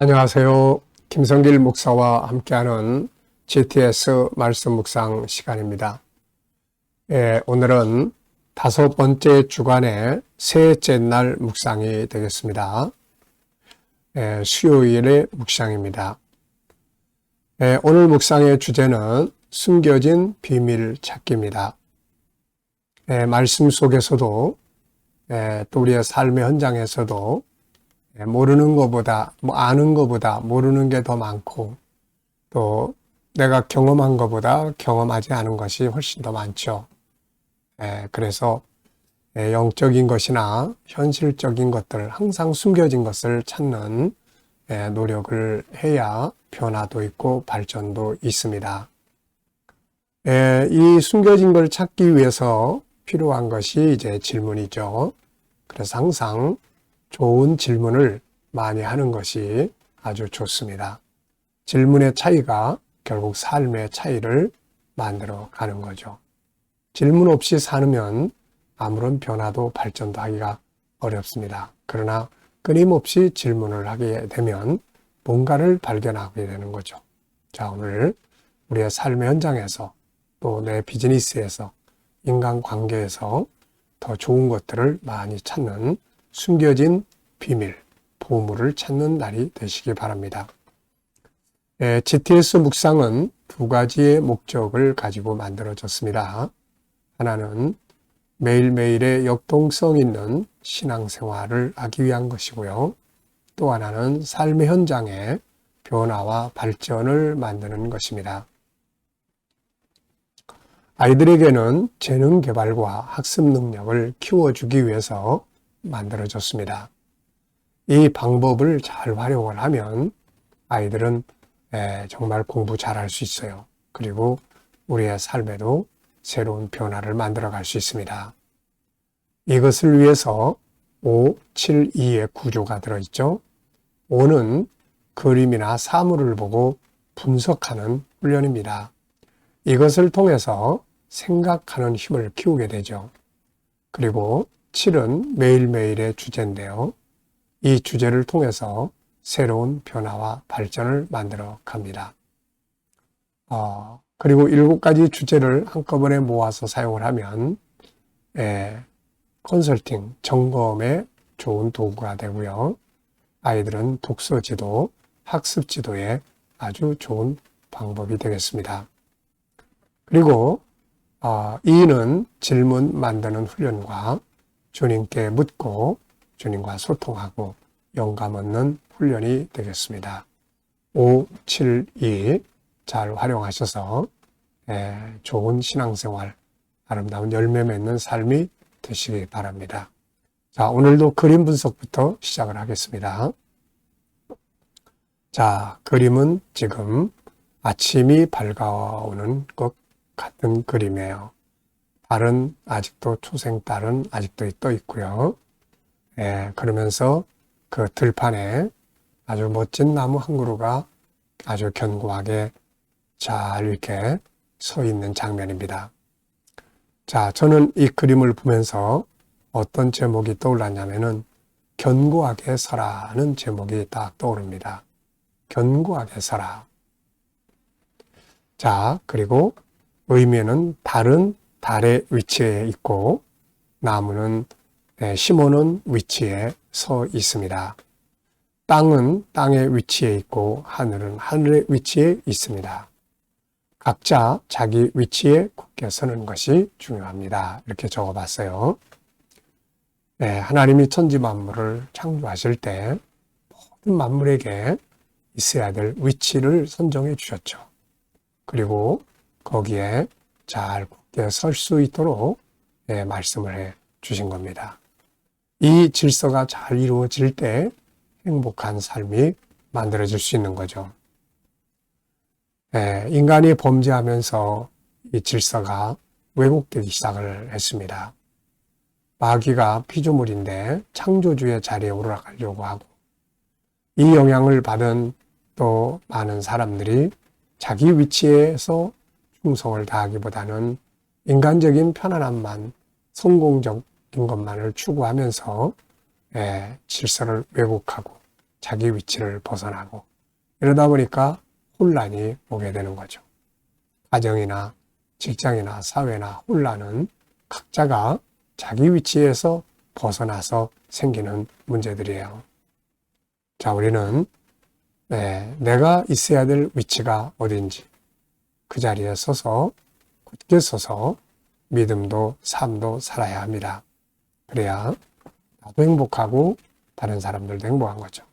안녕하세요. 김성길 목사와 함께하는 GTS 말씀 묵상 시간입니다. 예, 오늘은 다섯 번째 주간의 셋째 날 묵상이 되겠습니다. 예, 수요일의 묵상입니다. 예, 오늘 묵상의 주제는 숨겨진 비밀 찾기입니다. 예, 말씀 속에서도 예, 또 우리의 삶의 현장에서도 예, 모르는 것보다, 뭐 아는 것보다 모르는 게 더 많고, 또 내가 경험한 것보다 경험하지 않은 것이 훨씬 더 많죠. 예, 그래서 예, 영적인 것이나 현실적인 것들, 항상 숨겨진 것을 찾는 예, 노력을 해야 변화도 있고 발전도 있습니다. 예, 이 숨겨진 걸 찾기 위해서 필요한 것이 이제 질문이죠. 그래서 항상 좋은 질문을 많이 하는 것이 아주 좋습니다. 질문의 차이가 결국 삶의 차이를 만들어 가는 거죠. 질문 없이 사면 아무런 변화도 발전도 하기가 어렵습니다. 그러나 끊임없이 질문을 하게 되면 뭔가를 발견하게 되는 거죠. 자, 오늘 우리의 삶의 현장에서 또 내 비즈니스에서 인간 관계에서 더 좋은 것들을 많이 찾는 숨겨진 비밀, 보물을 찾는 날이 되시기 바랍니다. 예, GTS 묵상은 두 가지의 목적을 가지고 만들어졌습니다. 하나는 매일매일의 역동성 있는 신앙생활을 하기 위한 것이고요. 또 하나는 삶의 현장에 변화와 발전을 만드는 것입니다. 아이들에게는 재능 개발과 학습 능력을 키워주기 위해서 만들어졌습니다. 이 방법을 잘 활용을 하면 아이들은 정말 공부 잘할 수 있어요. 그리고 우리의 삶에도 새로운 변화를 만들어 갈 수 있습니다. 이것을 위해서 5, 7, 2의 구조가 들어있죠. 5는 그림이나 사물을 보고 분석하는 훈련입니다. 이것을 통해서 생각하는 힘을 키우게 되죠. 그리고 7은 매일매일의 주제인데요. 이 주제를 통해서 새로운 변화와 발전을 만들어 갑니다. 어, 그리고 일곱 가지 주제를 한꺼번에 모아서 사용을 하면 예, 컨설팅, 점검에 좋은 도구가 되고요. 아이들은 독서 지도, 학습 지도에 아주 좋은 방법이 되겠습니다. 그리고 어, 이는 질문 만드는 훈련과 주님께 묻고 주님과 소통하고 영감 얻는 훈련이 되겠습니다. 5, 7, 2 잘 활용하셔서 예, 좋은 신앙생활, 아름다운 열매 맺는 삶이 되시기 바랍니다. 자, 오늘도 그림 분석부터 시작을 하겠습니다. 자, 그림은 지금 아침이 밝아오는 것 같은 그림이에요. 달은 아직도 초생 달은 아직도 떠 있고요. 예, 그러면서 그 들판에 아주 멋진 나무 한 그루가 아주 견고하게 잘 이렇게 서 있는 장면입니다. 자, 저는 이 그림을 보면서 어떤 제목이 떠올랐냐면은 견고하게 서라는 제목이 딱 떠오릅니다. 견고하게 서라. 자, 그리고 의미는 달은 달의 위치에 있고 나무는 네, 심어놓은 위치에 서 있습니다. 땅은 땅의 위치에 있고 하늘은 하늘의 위치에 있습니다. 각자 자기 위치에 굳게 서는 것이 중요합니다. 이렇게 적어봤어요. 네, 하나님이 천지 만물을 창조하실 때 모든 만물에게 있어야 될 위치를 선정해 주셨죠. 그리고 거기에 잘 설 수 있도록 네, 말씀을 해 주신 겁니다. 이 질서가 잘 이루어질 때 행복한 삶이 만들어질 수 있는 거죠. 예, 인간이 범죄하면서 이 질서가 왜곡되기 시작을 했습니다. 마귀가 피조물인데 창조주의 자리에 오르락하려고 하고 이 영향을 받은 또 많은 사람들이 자기 위치에서 충성을 다하기보다는 인간적인 편안함만 성공적 것만을 추구하면서 예, 질서를 왜곡하고 자기 위치를 벗어나고 이러다 보니까 혼란이 오게 되는 거죠. 가정이나 직장이나 사회나 혼란은 각자가 자기 위치에서 벗어나서 생기는 문제들이에요. 자, 우리는 네, 내가 있어야 될 위치가 어딘지 그 자리에 서서 굳게 서서 믿음도 삶도 살아야 합니다. 그래야 나도 행복하고 다른 사람들도 행복한 거죠.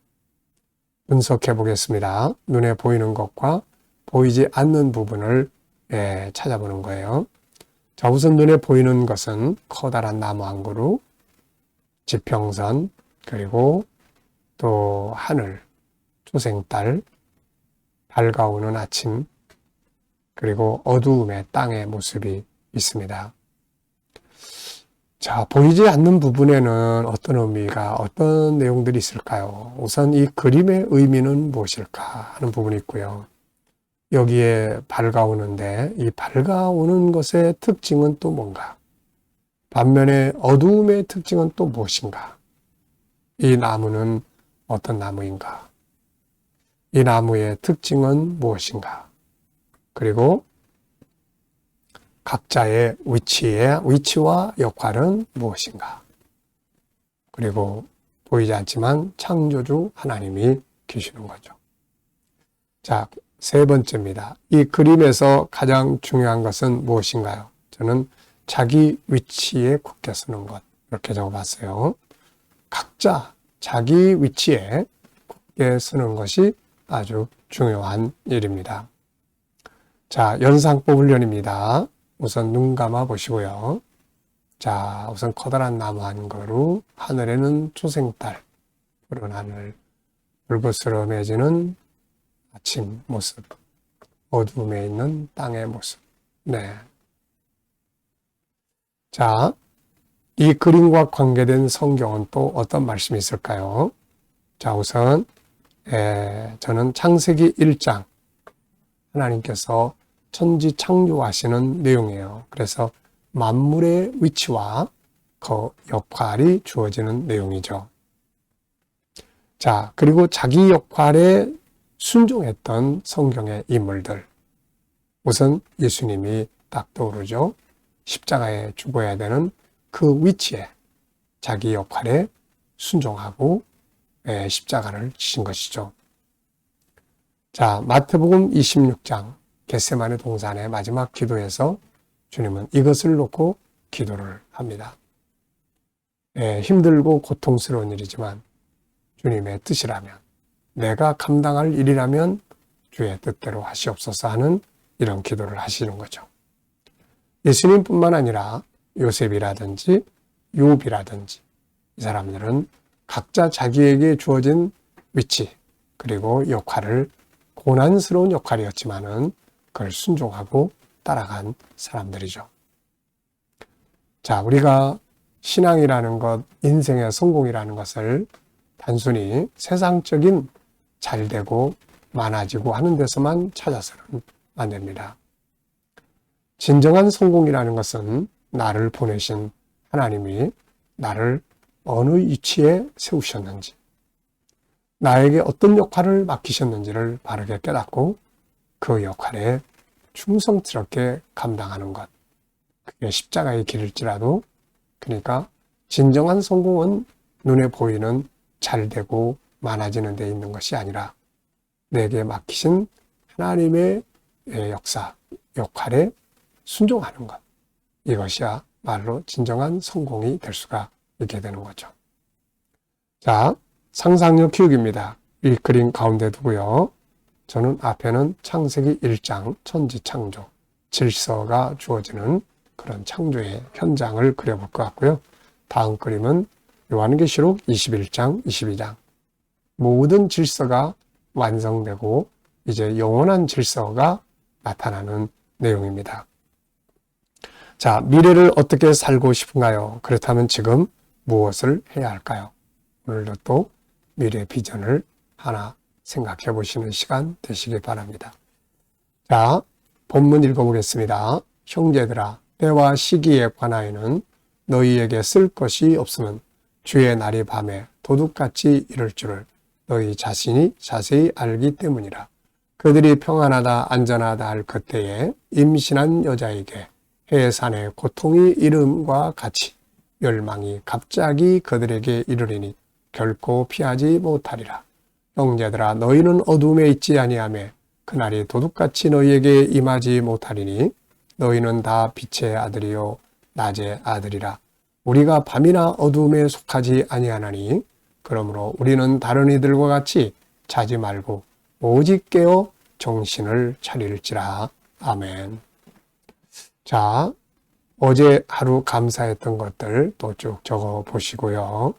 분석해 보겠습니다. 눈에 보이는 것과 보이지 않는 부분을 예, 찾아보는 거예요. 자, 우선 눈에 보이는 것은 커다란 나무 한 그루, 지평선, 그리고 또 하늘, 초생달, 밝아오는 아침, 그리고 어두움의 땅의 모습이 있습니다. 자, 보이지 않는 부분에는 어떤 의미가, 어떤 내용들이 있을까요? 우선 이 그림의 의미는 무엇일까 하는 부분이 있고요. 여기에 밝아오는데 이 밝아오는 것의 특징은 또 뭔가? 반면에 어두움의 특징은 또 무엇인가? 이 나무는 어떤 나무인가? 이 나무의 특징은 무엇인가? 그리고 각자의 위치의 위치와 역할은 무엇인가? 그리고 보이지 않지만 창조주 하나님이 계시는 거죠. 자, 세 번째입니다. 이 그림에서 가장 중요한 것은 무엇인가요? 저는 자기 위치에 굳게 서는 것. 이렇게 적어봤어요. 각자 자기 위치에 굳게 서는 것이 아주 중요한 일입니다. 자, 연상법 훈련입니다. 우선 눈 감아 보시고요. 자, 우선 커다란 나무 한 그루, 하늘에는 초생달, 푸른 하늘, 불그스름해지는 아침 모습, 어둠에 있는 땅의 모습. 네. 자, 이 그림과 관계된 성경은 또 어떤 말씀이 있을까요? 자, 우선, 에, 저는 창세기 1장, 하나님께서 천지 창조하시는 내용이에요. 그래서 만물의 위치와 그 역할이 주어지는 내용이죠. 자, 그리고 자기 역할에 순종했던 성경의 인물들. 우선 예수님이 딱 떠오르죠. 십자가에 죽어야 되는 그 위치에 자기 역할에 순종하고 예, 십자가를 지신 것이죠. 자, 마태복음 26장 겟세마네 동산의 마지막 기도에서 주님은 이것을 놓고 기도를 합니다. 예, 힘들고 고통스러운 일이지만 주님의 뜻이라면 내가 감당할 일이라면 주의 뜻대로 하시옵소서 하는 이런 기도를 하시는 거죠. 예수님뿐만 아니라 요셉이라든지 요비라든지 이 사람들은 각자 자기에게 주어진 위치 그리고 역할을 고난스러운 역할이었지만은 그걸 순종하고 따라간 사람들이죠. 자, 우리가 신앙이라는 것, 인생의 성공이라는 것을 단순히 세상적인 잘 되고 많아지고 하는 데서만 찾아서는 안 됩니다. 진정한 성공이라는 것은 나를 보내신 하나님이 나를 어느 위치에 세우셨는지, 나에게 어떤 역할을 맡기셨는지를 바르게 깨닫고 그 역할에 충성스럽게 감당하는 것. 그게 십자가의 길일지라도, 그러니까 진정한 성공은 눈에 보이는 잘 되고 많아지는 데 있는 것이 아니라 내게 맡기신 하나님의 역사, 역할에 순종하는 것. 이것이야 말로 진정한 성공이 될 수가 있게 되는 거죠. 자, 상상력 키우기입니다. 이 그림 가운데 두고요. 저는 앞에는 창세기 1장 천지 창조, 질서가 주어지는 그런 창조의 현장을 그려볼 것 같고요. 다음 그림은 요한계시록 21장, 22장. 모든 질서가 완성되고 이제 영원한 질서가 나타나는 내용입니다. 자, 미래를 어떻게 살고 싶은가요? 그렇다면 지금 무엇을 해야 할까요? 오늘도 또 미래 비전을 하나 생각해 보시는 시간 되시길 바랍니다. 자, 본문 읽어보겠습니다. 형제들아, 때와 시기에 관하여는 너희에게 쓸 것이 없으면 주의 날이 밤에 도둑같이 이럴 줄을 너희 자신이 자세히 알기 때문이라. 그들이 평안하다 안전하다 할 그때에 임신한 여자에게 해산의 고통이 이름과 같이 멸망이 갑자기 그들에게 이르리니 결코 피하지 못하리라. 형제들아 너희는 어둠에 있지 아니하며 그날이 도둑같이 너희에게 임하지 못하리니 너희는 다 빛의 아들이요 낮의 아들이라. 우리가 밤이나 어둠에 속하지 아니하나니 그러므로 우리는 다른 이들과 같이 자지 말고 오직 깨어 정신을 차릴지라. 아멘. 자, 어제 하루 감사했던 것들 또 쭉 적어 보시고요.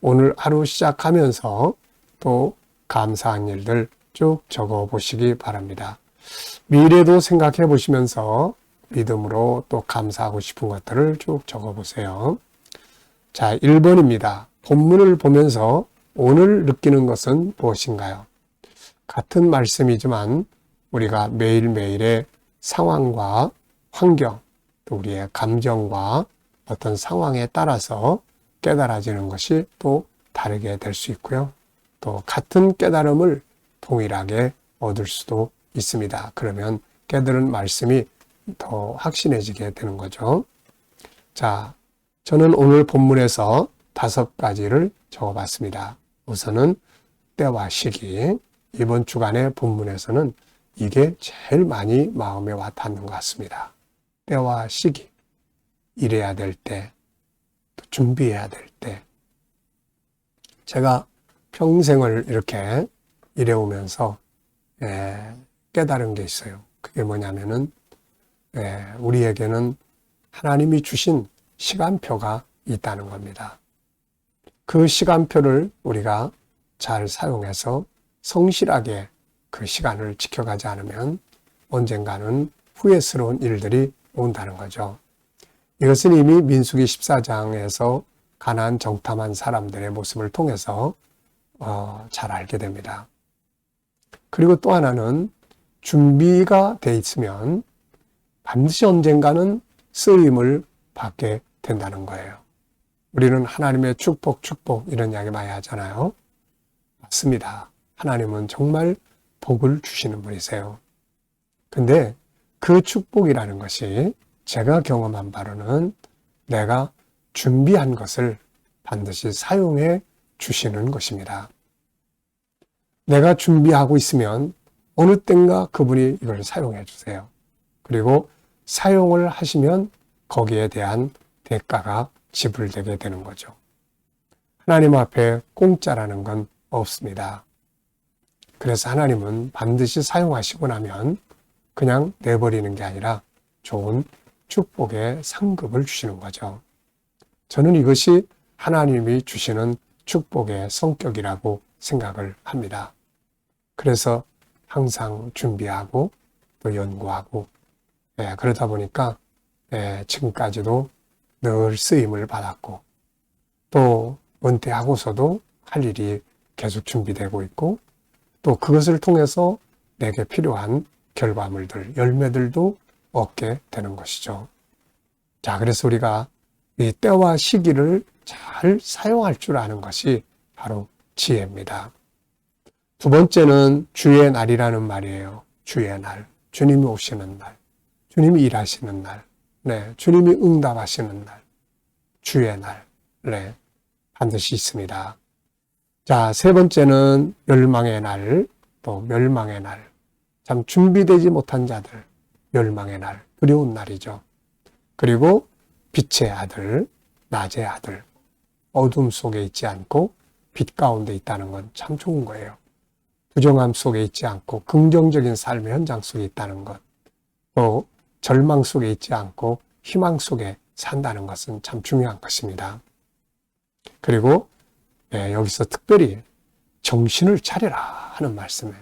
오늘 하루 시작하면서 또 감사한 일들 쭉 적어 보시기 바랍니다. 미래도 생각해 보시면서 믿음으로 또 감사하고 싶은 것들을 쭉 적어 보세요. 자, 1번입니다. 본문을 보면서 오늘 느끼는 것은 무엇인가요? 같은 말씀이지만 우리가 매일매일의 상황과 환경, 또 우리의 감정과 어떤 상황에 따라서 깨달아지는 것이 또 다르게 될 수 있고요. 또 같은 깨달음을 동일하게 얻을 수도 있습니다. 그러면 깨달은 말씀이 더 확신해지게 되는 거죠. 자, 저는 오늘 본문에서 다섯 가지를 적어봤습니다. 우선은 때와 시기. 이번 주간의 본문에서는 이게 제일 많이 마음에 와 닿는 것 같습니다. 때와 시기. 일해야 될 때, 또 준비해야 될 때. 제가 평생을 이렇게 일해오면서 예, 깨달은 게 있어요. 그게 뭐냐면은 예, 우리에게는 하나님이 주신 시간표가 있다는 겁니다. 그 시간표를 우리가 잘 사용해서 성실하게 그 시간을 지켜가지 않으면 언젠가는 후회스러운 일들이 온다는 거죠. 이것은 이미 민수기 14장에서 가난 정탐한 사람들의 모습을 통해서 어, 잘 알게 됩니다. 그리고 또 하나는 준비가 돼 있으면 반드시 언젠가는 쓰임을 받게 된다는 거예요. 우리는 하나님의 축복, 축복 이런 이야기 많이 하잖아요. 맞습니다. 하나님은 정말 복을 주시는 분이세요. 근데 그 축복이라는 것이 제가 경험한 바로는 내가 준비한 것을 반드시 사용해 주시는 것입니다. 내가 준비하고 있으면 어느 땐가 그분이 이걸 사용해 주세요. 그리고 사용을 하시면 거기에 대한 대가가 지불되게 되는 거죠. 하나님 앞에 공짜라는 건 없습니다. 그래서 하나님은 반드시 사용하시고 나면 그냥 내버리는 게 아니라 좋은 축복의 상급을 주시는 거죠. 저는 이것이 하나님이 주시는 축복의 성격이라고 생각을 합니다. 그래서 항상 준비하고 또 연구하고 예, 그러다 보니까 예, 지금까지도 늘 쓰임을 받았고 또 은퇴하고서도 할 일이 계속 준비되고 있고 또 그것을 통해서 내게 필요한 결과물들, 열매들도 얻게 되는 것이죠. 자, 그래서 우리가 이 때와 시기를 잘 사용할 줄 아는 것이 바로 지혜입니다. 두 번째는 주의 날이라는 말이에요. 주의 날. 주님이 오시는 날. 주님이 일하시는 날. 네. 주님이 응답하시는 날. 주의 날. 네. 반드시 있습니다. 자, 세 번째는 멸망의 날, 또 멸망의 날. 참 준비되지 못한 자들, 멸망의 날, 두려운 날이죠. 그리고 빛의 아들, 낮의 아들, 어둠 속에 있지 않고 빛 가운데 있다는 건 참 좋은 거예요. 부정함 속에 있지 않고 긍정적인 삶의 현장 속에 있다는 것, 또 절망 속에 있지 않고 희망 속에 산다는 것은 참 중요한 것입니다. 그리고 예, 여기서 특별히 정신을 차려라 하는 말씀에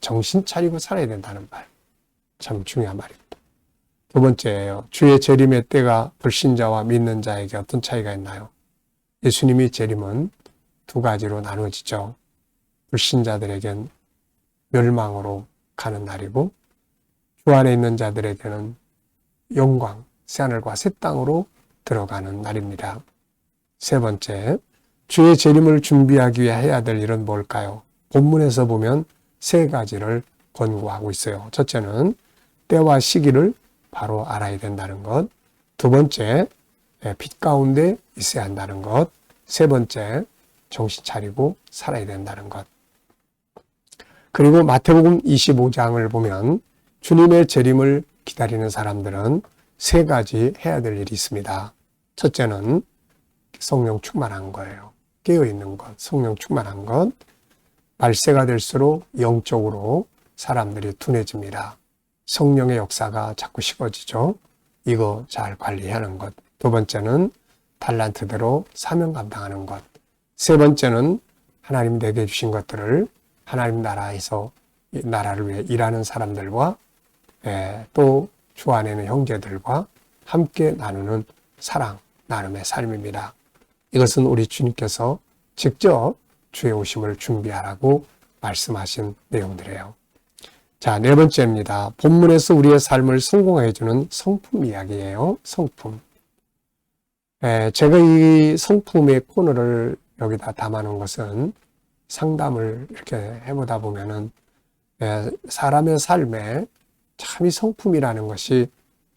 정신 차리고 살아야 된다는 말, 참 중요한 말입니다. 두 번째예요. 주의 재림의 때가 불신자와 믿는 자에게 어떤 차이가 있나요? 예수님이 재림은 두 가지로 나누어지죠. 불신자들에겐 멸망으로 가는 날이고 주 안에 있는 자들에게는 영광, 새하늘과 새 땅으로 들어가는 날입니다. 세 번째, 주의 재림을 준비하기 위해 해야 될 일은 뭘까요? 본문에서 보면 세 가지를 권고하고 있어요. 첫째는 때와 시기를 바로 알아야 된다는 것. 두 번째, 예, 빛 가운데 있어야 한다는 것. 세 번째, 정신 차리고 살아야 된다는 것. 그리고 마태복음 25장을 보면 주님의 재림을 기다리는 사람들은 세 가지 해야 될 일이 있습니다. 첫째는 성령 충만한 거예요. 깨어 있는 것, 성령 충만한 것. 말세가 될수록 영적으로 사람들이 둔해집니다. 성령의 역사가 자꾸 식어지죠. 이거 잘 관리하는 것. 두 번째는 달란트대로 사명 감당하는 것. 세 번째는 하나님 내게 주신 것들을 하나님 나라에서 나라를 위해 일하는 사람들과 예, 또주 안에 있는 형제들과 함께 나누는 사랑, 나눔의 삶입니다. 이것은 우리 주님께서 직접 주의 오심을 준비하라고 말씀하신 내용들이에요. 자, 네 번째입니다. 본문에서 우리의 삶을 성공해 주는 성품 이야기예요. 성품. 예, 제가 이 성품의 코너를 여기다 담아놓은 것은 상담을 이렇게 해보다 보면은 예, 사람의 삶에 참 이 성품이라는 것이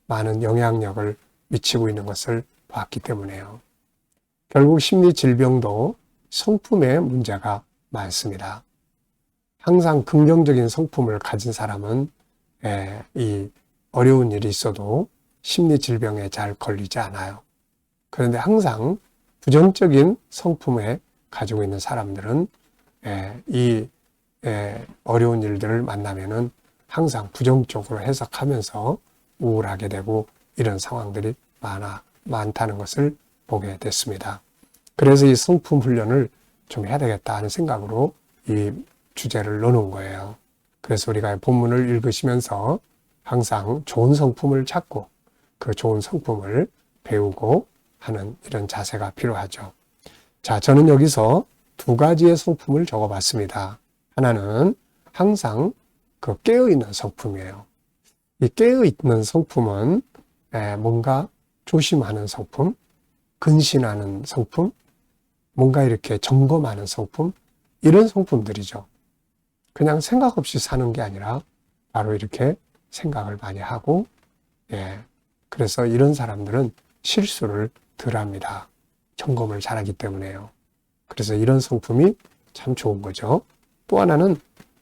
많은 영향력을 미치고 있는 것을 봤기 때문에요. 결국 심리 질병도 성품에 문제가 많습니다. 항상 긍정적인 성품을 가진 사람은 예, 이 어려운 일이 있어도 심리 질병에 잘 걸리지 않아요. 그런데 항상 부정적인 성품에 가지고 있는 사람들은 예, 이 예, 어려운 일들을 만나면은 항상 부정적으로 해석하면서 우울하게 되고 이런 상황들이 많아 많다는 것을 보게 됐습니다. 그래서 이 성품 훈련을 좀 해야 되겠다 하는 생각으로 이 주제를 넣어놓은 거예요. 그래서 우리가 본문을 읽으시면서 항상 좋은 성품을 찾고 그 좋은 성품을 배우고 하는 이런 자세가 필요하죠. 자, 저는 여기서 두 가지의 성품을 적어봤습니다. 하나는 항상 그 깨어있는 성품이에요. 이 깨어있는 성품은 뭔가 조심하는 성품, 근신하는 성품, 뭔가 이렇게 점검하는 성품, 이런 성품들이죠. 그냥 생각 없이 사는 게 아니라 바로 이렇게 생각을 많이 하고, 예. 그래서 이런 사람들은 실수를 덜 합니다. 점검을 잘 하기 때문에요. 그래서 이런 성품이 참 좋은 거죠. 또 하나는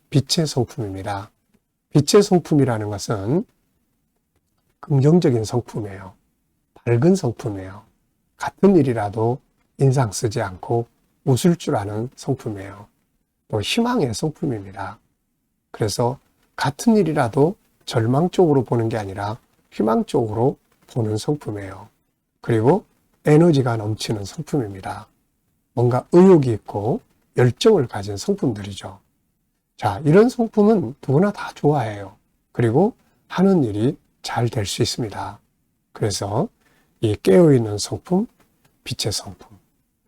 빛의 성품입니다. 빛의 성품이라는 것은 긍정적인 성품이에요. 밝은 성품이에요. 같은 일이라도 인상 쓰지 않고 웃을 줄 아는 성품이에요. 또 희망의 성품입니다. 그래서 같은 일이라도 절망 쪽으로 보는 게 아니라 희망 쪽으로 보는 성품이에요. 그리고 에너지가 넘치는 성품입니다. 뭔가 의욕이 있고 열정을 가진 성품들이죠. 자, 이런 성품은 누구나 다 좋아해요. 그리고 하는 일이 잘 될 수 있습니다. 그래서 이 깨어있는 성품, 빛의 성품.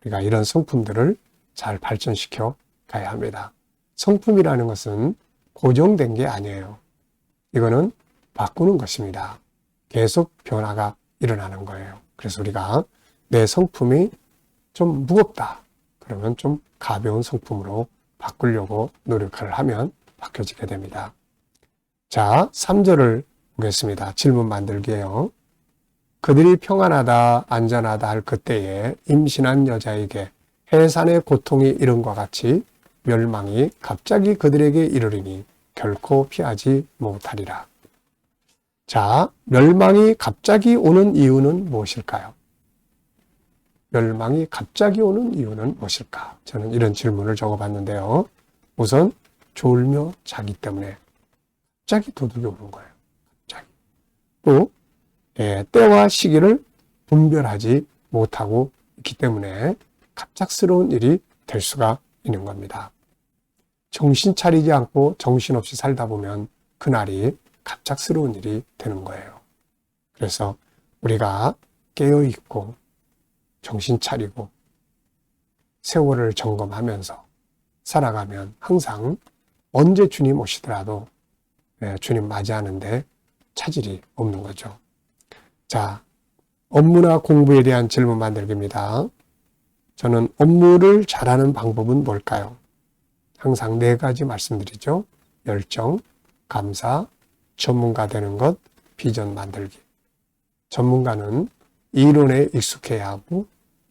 우리가 이런 성품들을 잘 발전시켜 가야 합니다. 성품이라는 것은 고정된 게 아니에요. 이거는 바꾸는 것입니다. 계속 변화가 일어나는 거예요. 그래서 우리가 내 성품이 좀 무겁다. 그러면 좀 가벼운 성품으로 바꾸려고 노력을 하면 바뀌어지게 됩니다. 자, 3절을 보겠습니다. 질문 만들게요. 그들이 평안하다, 안전하다 할 그때에 임신한 여자에게 해산의 고통이 이른과 같이 멸망이 갑자기 그들에게 이르리니 결코 피하지 못하리라. 자, 멸망이 갑자기 오는 이유는 무엇일까요? 멸망이 갑자기 오는 이유는 무엇일까? 저는 이런 질문을 적어봤는데요. 우선 졸며 자기 때문에 갑자기 도둑이 오는 거예요. 갑자기. 또 예, 때와 시기를 분별하지 못하고 있기 때문에 갑작스러운 일이 될 수가 있는 겁니다. 정신 차리지 않고 정신없이 살다 보면 그날이 갑작스러운 일이 되는 거예요. 그래서 우리가 깨어 있고 정신 차리고 세월을 점검하면서 살아가면 항상 언제 주님 오시더라도 예, 주님 맞이하는데 차질이 없는 거죠. 자, 업무나 공부에 대한 질문 만들기입니다. 저는 업무를 잘하는 방법은 뭘까요? 항상 네 가지 말씀드리죠. 열정, 감사, 전문가 되는 것, 비전 만들기. 전문가는 이론에 익숙해야 하고,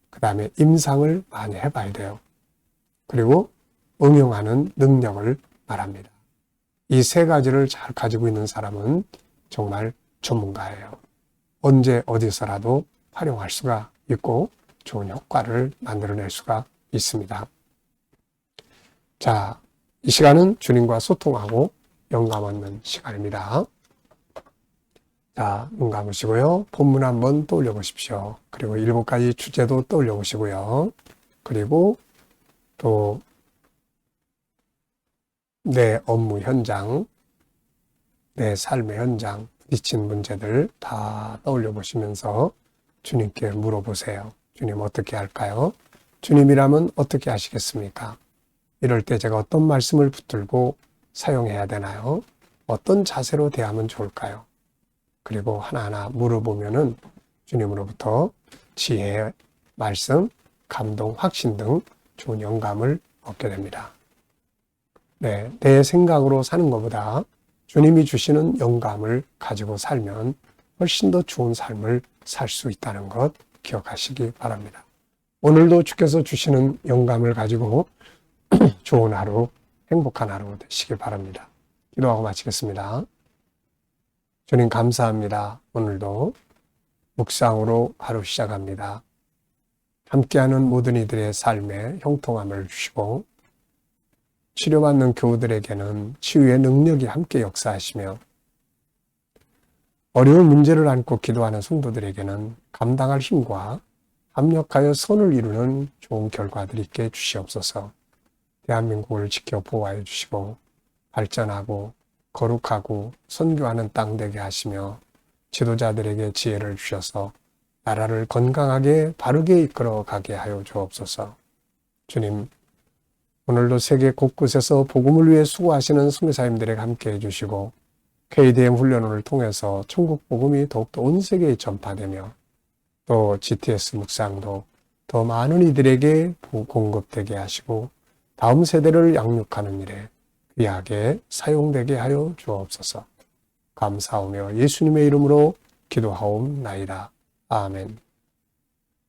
그 다음에 임상을 많이 해봐야 돼요. 그리고 응용하는 능력을 말합니다. 이 세 가지를 잘 가지고 있는 사람은 정말 전문가예요. 언제 어디서라도 활용할 수가 있고 좋은 효과를 만들어낼 수가 있습니다. 자, 이 시간은 주님과 소통하고 영감 얻는 시간입니다. 자, 눈 감으시고요. 본문 한번 떠올려 보십시오. 그리고 일곱 가지 주제도 떠올려 보시고요. 그리고 또 내 업무 현장, 내 삶의 현장, 부딪힌 문제들 다 떠올려 보시면서 주님께 물어보세요. 주님 어떻게 할까요? 주님이라면 어떻게 하시겠습니까? 이럴 때 제가 어떤 말씀을 붙들고 사용해야 되나요? 어떤 자세로 대하면 좋을까요? 그리고 하나하나 물어보면은 주님으로부터 지혜, 말씀, 감동, 확신 등 좋은 영감을 얻게 됩니다. 네, 내 생각으로 사는 것보다 주님이 주시는 영감을 가지고 살면 훨씬 더 좋은 삶을 살 수 있다는 것 기억하시기 바랍니다. 오늘도 주께서 주시는 영감을 가지고 좋은 하루, 행복한 하루 되시기 바랍니다. 기도하고 마치겠습니다. 주님 감사합니다. 오늘도 묵상으로 하루 시작합니다. 함께하는 모든 이들의 삶에 형통함을 주시고 치료받는 교우들에게는 치유의 능력이 함께 역사하시며 어려운 문제를 안고 기도하는 성도들에게는 감당할 힘과 합력하여 선을 이루는 좋은 결과들이 있게 주시옵소서. 대한민국을 지켜 보호하여 주시고 발전하고 거룩하고 선교하는 땅 되게 하시며 지도자들에게 지혜를 주셔서 나라를 건강하게 바르게 이끌어 가게 하여 주옵소서. 주님, 오늘도 세계 곳곳에서 복음을 위해 수고하시는 선교사님들에게 함께 해주시고 KDM 훈련을 통해서 천국 복음이 더욱더 온 세계에 전파되며 또 GTS 묵상도 더 많은 이들에게 공급되게 하시고 다음 세대를 양육하는 일에 귀하게 사용되게 하여 주옵소서. 감사하며 예수님의 이름으로 기도하옵나이다. 아멘.